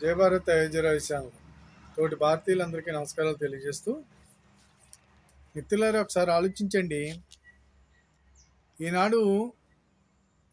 జయభారత్ భారత్ అయోధ్యరాజశాంగ్ తోటి భారతీయులందరికీ నమస్కారాలు తెలియజేస్తూ మిత్రులారా ఒకసారి ఆలోచించండి. ఈనాడు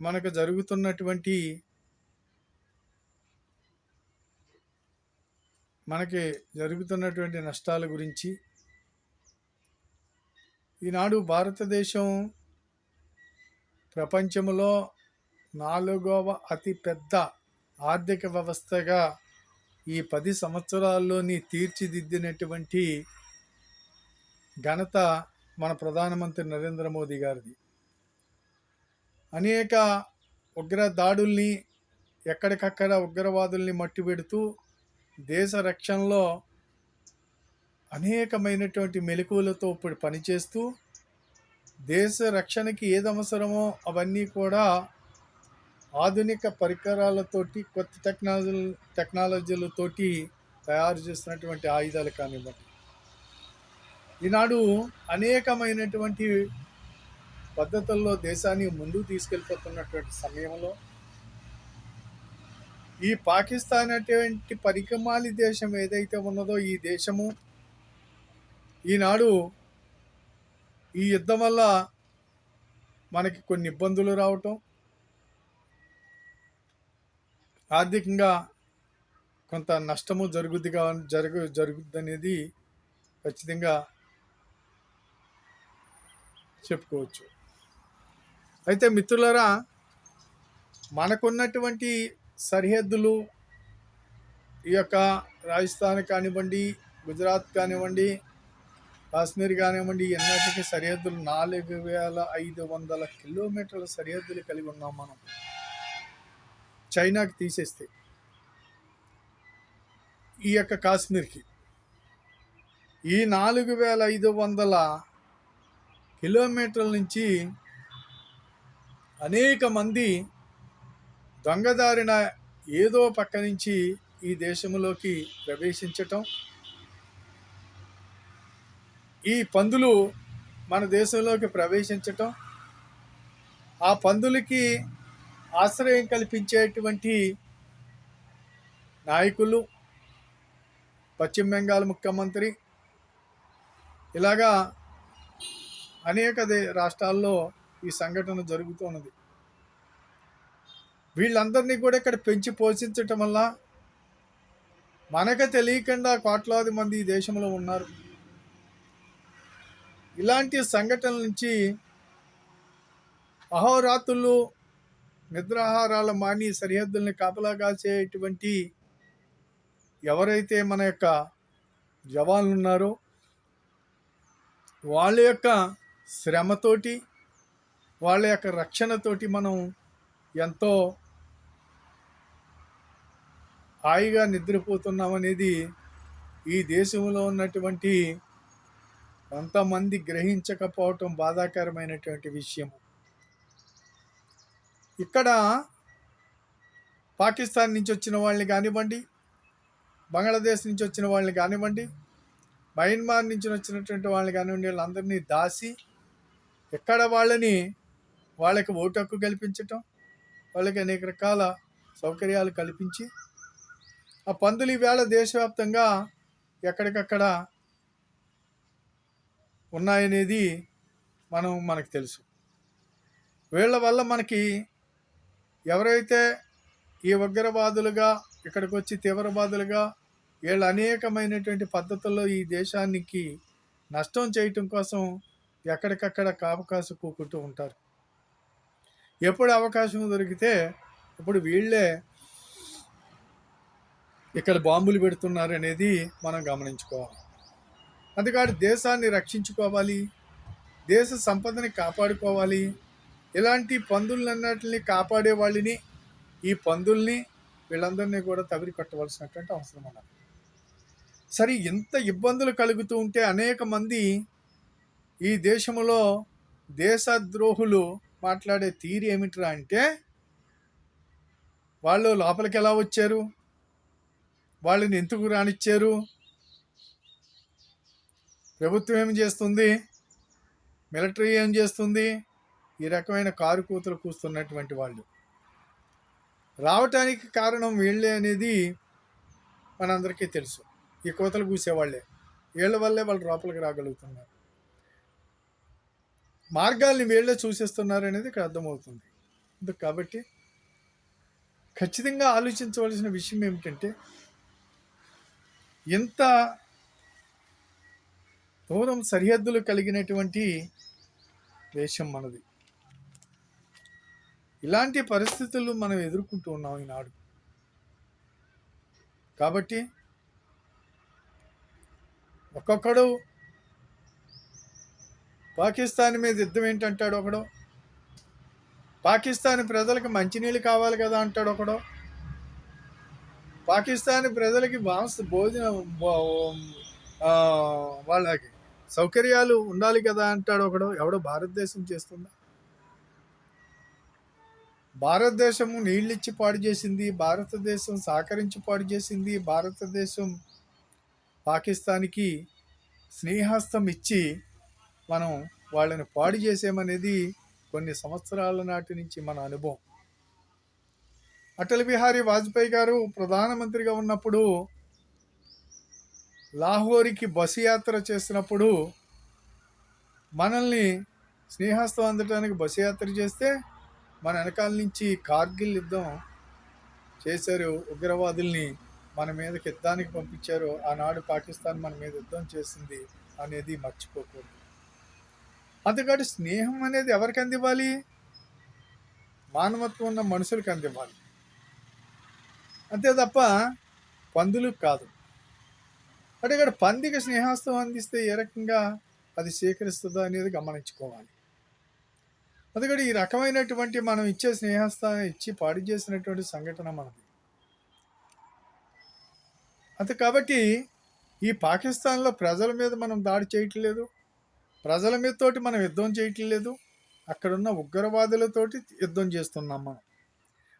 మనకు జరుగుతున్నటువంటి మనకి జరుగుతున్నటువంటి నష్టాల గురించి ఈనాడు భారతదేశం ప్రపంచంలో నాలుగవ అతి పెద్ద ఆర్థిక వ్యవస్థగా ఈ పది సంవత్సరాల్లోని తీర్చిదిద్దినటువంటి ఘనత మన ప్రధానమంత్రి నరేంద్ర మోదీ గారిది. అనేక ఉగ్ర దాడుల్ని ఎక్కడికక్కడ ఉగ్రవాదుల్ని మట్టి పెడుతూ దేశ రక్షణలో అనేకమైనటువంటి మెలకువలతో ఇప్పుడు పనిచేస్తూ దేశ రక్షణకి ఏది అవసరమో అవన్నీ కూడా ఆధునిక పరికరాలతోటి కొత్త టెక్నాలజీ టెక్నాలజీలతోటి తయారు చేస్తున్నటువంటి ఆయుధాలు కానివ్వండి. ఈనాడు అనేకమైనటువంటి పద్ధతుల్లో దేశాన్ని ముందుకు తీసుకెళ్ళిపోతున్నటువంటి సమయంలో ఈ పాకిస్తాన్ అటువంటి పరికమాలి దేశం ఏదైతే ఉన్నదో ఈ దేశము ఈనాడు ఈ యుద్ధం వల్ల మనకి కొన్ని ఇబ్బందులు రావటం ఆర్థికంగా కొంత నష్టము జరుగుద్దిగా జరుగు జరుగుద్ది అనేది ఖచ్చితంగా చెప్పుకోవచ్చు. అయితే మిత్రులరా మనకున్నటువంటి సరిహద్దులు ఈ యొక్క రాజస్థాన్ కానివ్వండి గుజరాత్ కానివ్వండి కాశ్మీర్ కానివ్వండి ఎన్నటికీ సరిహద్దులు నాలుగు వేల ఐదు వందల కిలోమీటర్ల సరిహద్దులు కలిగి ఉన్నాం మనం. చైనాకి తీసేస్తే ఈ యొక్క కాశ్మీర్కి ఈ నాలుగు వేల ఐదు వందల కిలోమీటర్ల నుంచి అనేక మంది దొంగదారిన ఏదో పక్క నుంచి ఈ దేశంలోకి ప్రవేశించటం. ఈ పందులు మన దేశంలోకి ప్రవేశించటం. ఆ పందులకి ఆశ్రయం కల్పించేటువంటి నాయకులు పశ్చిమ బెంగాల్ ముఖ్యమంత్రి. ఇలాగా అనేక రాష్ట్రాల్లో ఈ సంఘటన జరుగుతున్నది. వీళ్ళందరినీ కూడా ఇక్కడ పెంచి పోషించటం వల్ల మనకు తెలియకుండా కోట్లాది మంది ఈ దేశంలో ఉన్నారు. ఇలాంటి సంఘటనల నుంచి అహోరాత్రులు నిద్రాహారాలు మాని సరిహద్దుల్ని కాపలా కాసేటువంటి ఎవరైతే మన యొక్క జవాన్లు ఉన్నారో వాళ్ళ యొక్క శ్రమతోటి వాళ్ళ యొక్క రక్షణతోటి మనం ఎంతో హాయిగా నిద్రపోతున్నామనేది ఈ దేశంలో ఉన్నటువంటి కొంతమంది గ్రహించకపోవటం బాధాకరమైనటువంటి విషయం. ఇక్కడ పాకిస్తాన్ నుంచి వచ్చిన వాళ్ళని కానివ్వండి బంగ్లాదేశ్ నుంచి వచ్చిన వాళ్ళని కానివ్వండి మయన్మార్ నుంచి వచ్చినటువంటి వాళ్ళని కానివ్వండి వాళ్ళందరినీ దాసి ఎక్కడ వాళ్ళని వాళ్ళకి ఓటు హక్కు కల్పించటం వాళ్ళకి అనేక రకాల సౌకర్యాలు కల్పించి ఆ పందులు ఈవేళ దేశవ్యాప్తంగా ఎక్కడికక్కడ ఉన్నాయనేది మనం మనకు తెలుసు. వీళ్ళ వల్ల మనకి ఎవరైతే ఈ ఉగ్రవాదులుగా ఇక్కడికి వచ్చి తీవ్రవాదులుగా వీళ్ళు అనేకమైనటువంటి పద్ధతుల్లో ఈ దేశానికి నష్టం చేయటం కోసం ఎక్కడికక్కడ కాపకాసు కూకుంటూ ఉంటారు. ఎప్పుడు అవకాశం దొరికితే ఇప్పుడు వీళ్ళే ఇక్కడ బాంబులు పెడుతున్నారు అనేది మనం గమనించుకోవాలి. అందుకని దేశాన్ని రక్షించుకోవాలి దేశ సంపదని కాపాడుకోవాలి ఇలాంటి పందులన్నిటిని కాపాడే వాళ్ళని ఈ పందుల్ని వీళ్ళందరినీ కూడా తవిరి కట్టవలసినటువంటి అవసరం ఉన్నది. సరే ఎంత ఇబ్బందులు కలుగుతూ ఉంటే అనేక మంది ఈ దేశంలో దేశద్రోహులు మాట్లాడే తీరు ఏమిట్రా అంటే వాళ్ళు లోపలికి ఎలా వచ్చారు? వాళ్ళని ఎందుకు రానిచ్చారు? ప్రభుత్వం ఏం చేస్తుంది? మిలిటరీ ఏం చేస్తుంది? ఈ రకమైన కారు కూతురు కూస్తున్నటువంటి వాళ్ళు. రావటానికి కారణం వీళ్ళే అనేది మనందరికీ తెలుసు. ఈ కోతలు కూసేవాళ్ళే. వీళ్ళ వల్లే వాళ్ళు లోపలికి రాగలుగుతున్నారు. మార్గాల్ని వీళ్ళే చూసేస్తున్నారు అనేది ఇక్కడ అర్థమవుతుంది. కాబట్టి ఖచ్చితంగా ఆలోచించవలసిన విషయం ఏమిటంటే ఎంత దూరం సరిహద్దులు కలిగినటువంటి దేశం మనది. ఇలాంటి పరిస్థితులు మనం ఎదుర్కొంటూ ఉన్నాం ఈనాడు. కాబట్టి ఒక్కొక్కడు పాకిస్తాన్ మీద యుద్ధం ఏంటంటాడు ఒకడు? పాకిస్తాన్ ప్రజలకు మంచినీళ్ళు కావాలి కదా అంటాడు ఒకడు? పాకిస్తాన్ ప్రజలకి మాంస భోజనం వాళ్ళకి సౌకర్యాలు ఉండాలి కదా అంటాడు ఒకడు? ఎవడో భారతదేశం చేస్తుందా? భారతదేశము నీళ్ళిచ్చి పాడు చేసింది భారతదేశం సహకరించి పాడు చేసింది భారతదేశం పాకిస్తాన్కి స్నేహస్తం ఇచ్చి మనం వాళ్ళని పాడు చేసామనేది కొన్ని సంవత్సరాల నాటి నుంచి మన అనుభవం. అటల్ బిహారీ వాజ్పేయి గారు ప్రధానమంత్రిగా ఉన్నప్పుడు లాహోర్కి బస్సు యాత్ర చేసినప్పుడు మనల్ని స్నేహస్తం అందటానికి బస్సు యాత్ర చేస్తే మన వెనకాల నుంచి కార్గిల్ యుద్ధం చేశారు ఉగ్రవాదుల్ని మన మీదకి యుద్ధానికి పంపించారు ఆనాడు పాకిస్తాన్ మన మీద యుద్ధం చేసింది అనేది మర్చిపోకూడదు. అందుకని స్నేహం అనేది ఎవరికి అందివ్వాలి? మానవత్వం ఉన్న మనుషులకు అందివ్వాలి. అంతే తప్ప పందులు కాదు. అంటే ఇక్కడ పందికి స్నేహాస్తం అందిస్తే ఏ రకంగా అది స్వీకరిస్తుందో అనేది గమనించుకోవాలి. అందుకని ఈ రకమైనటువంటి మనం ఇచ్చే స్నేహస్థానం ఇచ్చి పాడు చేసినటువంటి సంఘటన మనది. అంతే కాబట్టి ఈ పాకిస్తాన్లో ప్రజల మీద మనం దాడి చేయట్లేదు. ప్రజల మీదతోటి మనం యుద్ధం చేయట్లేదు. అక్కడున్న ఉగ్రవాదులతోటి యుద్ధం చేస్తున్నాం మనం.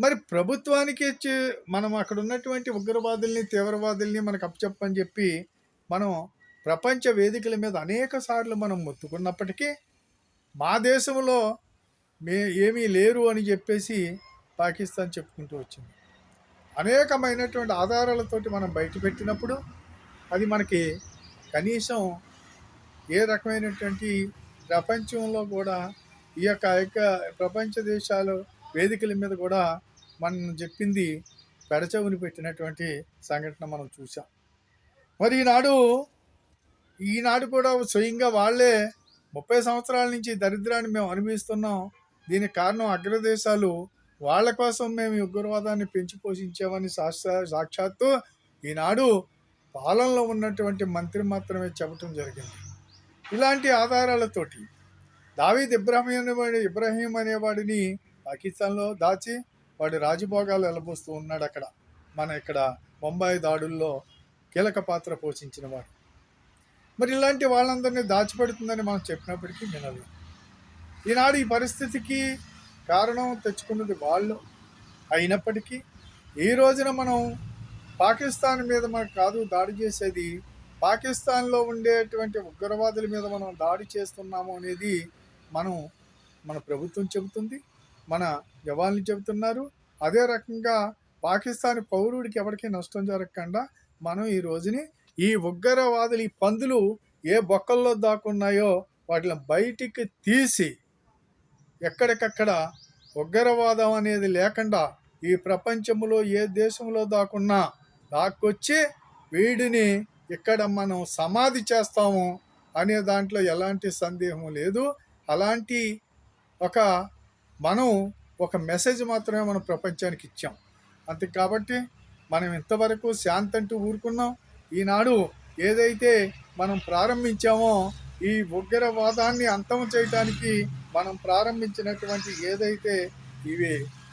మరి ప్రభుత్వానికి ఇచ్చి మనం అక్కడ ఉన్నటువంటి ఉగ్రవాదుల్ని తీవ్రవాదుల్ని మనకు అప్పచెప్పని చెప్పి మనం ప్రపంచ వేదికల మీద అనేక సార్లు మనం మొత్తుకున్నప్పటికీ మా దేశంలో మే ఏమీ లేరు అని చెప్పేసి పాకిస్తాన్ చెప్పుకుంటూ వచ్చింది. అనేకమైనటువంటి ఆధారాలతోటి మనం బయటపెట్టినప్పుడు అది మనకి కనీసం ఏ రకమైనటువంటి ప్రపంచంలో కూడా ఈ యొక్క యొక్క ప్రపంచ దేశాలు వేదికల మీద కూడా మనం చెప్పింది పెడచవుని పెట్టినటువంటి సంఘటన మనం చూసాం మరి ఈనాడు ఈనాడు కూడా స్వయంగా వాళ్ళే ముప్పై సంవత్సరాల నుంచి దరిద్రాన్ని మేము అనుభవిస్తున్నాం. దీనికి కారణం అగ్రదేశాలు వాళ్ళ కోసం మేము ఉగ్రవాదాన్ని పెంచి పోషించామని సాక్షా సాక్షాత్తు ఈనాడు పాలనలో ఉన్నటువంటి మంత్రి మాత్రమే చెప్పటం జరిగింది. ఇలాంటి ఆధారాలతోటి దావీద్ ఇబ్రాహిం అనేవాడి ఇబ్రాహీం అనేవాడిని పాకిస్తాన్లో దాచి వాడి రాజభోగాలు ఎలబోస్తూ ఉన్నాడు అక్కడ. మన ఇక్కడ బొంబాయి దాడుల్లో కీలక పాత్ర పోషించిన వాడు. మరి ఇలాంటి వాళ్ళందరినీ దాచిపెడుతుందని మనం చెప్పినప్పటికీ వినలేదు ఈనాడు ఈ పరిస్థితికి కారణం తెచ్చుకున్నది వాళ్ళు. అయినప్పటికీ ఈ రోజున మనం పాకిస్తాన్ మీద మనకు కాదు దాడి చేసేది పాకిస్తాన్లో ఉండేటువంటి ఉగ్రవాదుల మీద మనం దాడి చేస్తున్నాము అనేది మనం మన ప్రభుత్వం చెబుతుంది మన జవాన్లు చెబుతున్నారు. అదే రకంగా పాకిస్తాన్ పౌరుడికి ఎవరికీ నష్టం జరగకుండా మనం ఈ రోజుని ఈ ఉగ్రవాదులు ఈ పందులు ఏ బొక్కల్లో దాక్కున్నాయో వాటిని బయటికి తీసి ఎక్కడికక్కడ ఉగ్రవాదం అనేది లేకుండా ఈ ప్రపంచంలో ఏ దేశంలో దాక్కున్నా దాక్కొచ్చి వీడిని ఇక్కడ మనం సమాధి చేస్తాము అనే దాంట్లో ఎలాంటి సందేహం లేదు. అలాంటి ఒక మనం ఒక మెసేజ్ మాత్రమే మనం ప్రపంచానికి ఇచ్చాం. అంతే కాబట్టి మనం ఇంతవరకు శాంతి అంటూ ఊరుకున్నాం. ఈనాడు ఏదైతే మనం ప్రారంభించామో ఈ ఉగ్రవాదాన్ని అంతం చేయడానికి మనం ప్రారంభించినటువంటి ఏదైతే ఇవి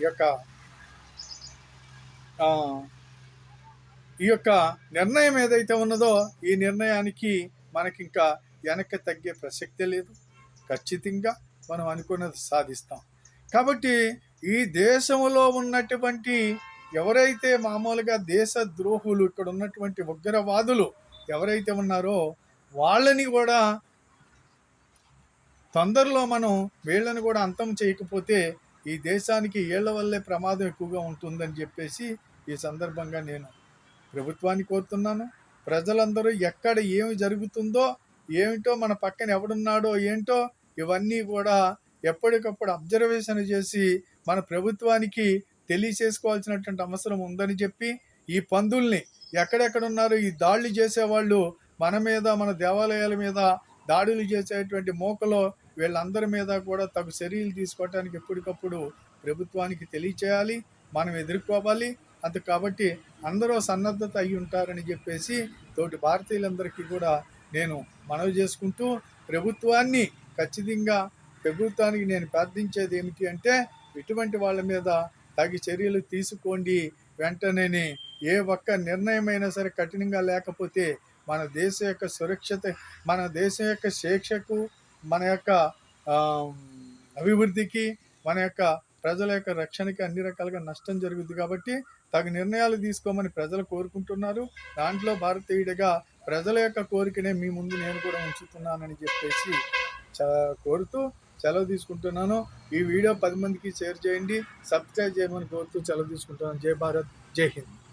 ఈ యొక్క ఈ యొక్క నిర్ణయం ఏదైతే ఉన్నదో ఈ నిర్ణయానికి మనకి ఇంకా వెనక్కి తగ్గే ప్రసక్తి లేదు. ఖచ్చితంగా మనం అనుకున్నది సాధిస్తాం. కాబట్టి ఈ దేశంలో ఉన్నటువంటి ఎవరైతే మామూలుగా దేశ ద్రోహులు ఇక్కడ ఉన్నటువంటి ఉగ్రవాదులు ఎవరైతే ఉన్నారో వాళ్ళని కూడా తొందరలో మనం వీళ్ళని కూడా అంతం చేయకపోతే ఈ దేశానికి వీళ్ళ వల్లే ప్రమాదం ఎక్కువగా ఉంటుందని చెప్పేసి ఈ సందర్భంగా నేను ప్రభుత్వాన్ని కోరుతున్నాను. ప్రజలందరూ ఎక్కడ ఏమి జరుగుతుందో ఏమిటో మన పక్కన ఎవడున్నాడో ఏంటో ఇవన్నీ కూడా ఎప్పటికప్పుడు అబ్జర్వేషన్ చేసి మన ప్రభుత్వానికి తెలియచేసుకోవాల్సినటువంటి అవసరం ఉందని చెప్పి ఈ పందుల్ని ఎక్కడెక్కడున్నారో ఈ దాడులు చేసేవాళ్ళు మన మీద మన దేవాలయాల మీద దాడులు చేసేటువంటి మోకలో వీళ్ళందరి మీద కూడా తగు చర్యలు తీసుకోవడానికి ఎప్పటికప్పుడు ప్రభుత్వానికి తెలియచేయాలి మనం ఎదుర్కోవాలి. అంత కాబట్టి అందరూ సన్నద్ధత అయి ఉంటారని చెప్పేసి తోటి భారతీయులందరికీ కూడా నేను మనవి చేసుకుంటూ ప్రభుత్వాన్ని ఖచ్చితంగా ప్రభుత్వానికి నేను ప్రార్థించేది ఏమిటి అంటే ఇటువంటి వాళ్ళ మీద తగి చర్యలు తీసుకోండి. వెంటనే ఏ ఒక్క నిర్ణయమైనా సరే కఠినంగా లేకపోతే మన దేశం యొక్క సురక్షిత మన దేశం యొక్క శిక్షకు మన యొక్క అభివృద్ధికి మన యొక్క ప్రజల యొక్క రక్షణకి అన్ని రకాలుగా నష్టం జరుగుద్ది కాబట్టి తగు నిర్ణయాలు తీసుకోమని ప్రజలు కోరుకుంటున్నారు. దాంట్లో భారతీయుడిగా ప్రజల యొక్క కోరికనే మీ ముందు నేను కూడా ఉంచుతున్నానని చెప్పేసి చ- కోరుతూ సెలవు తీసుకుంటున్నాను. ఈ వీడియో పది మందికి షేర్ చేయండి. సబ్స్క్రైబ్ చేయమని కోరుతూ సెలవు తీసుకుంటున్నాను. జై భారత్ జై హింద్.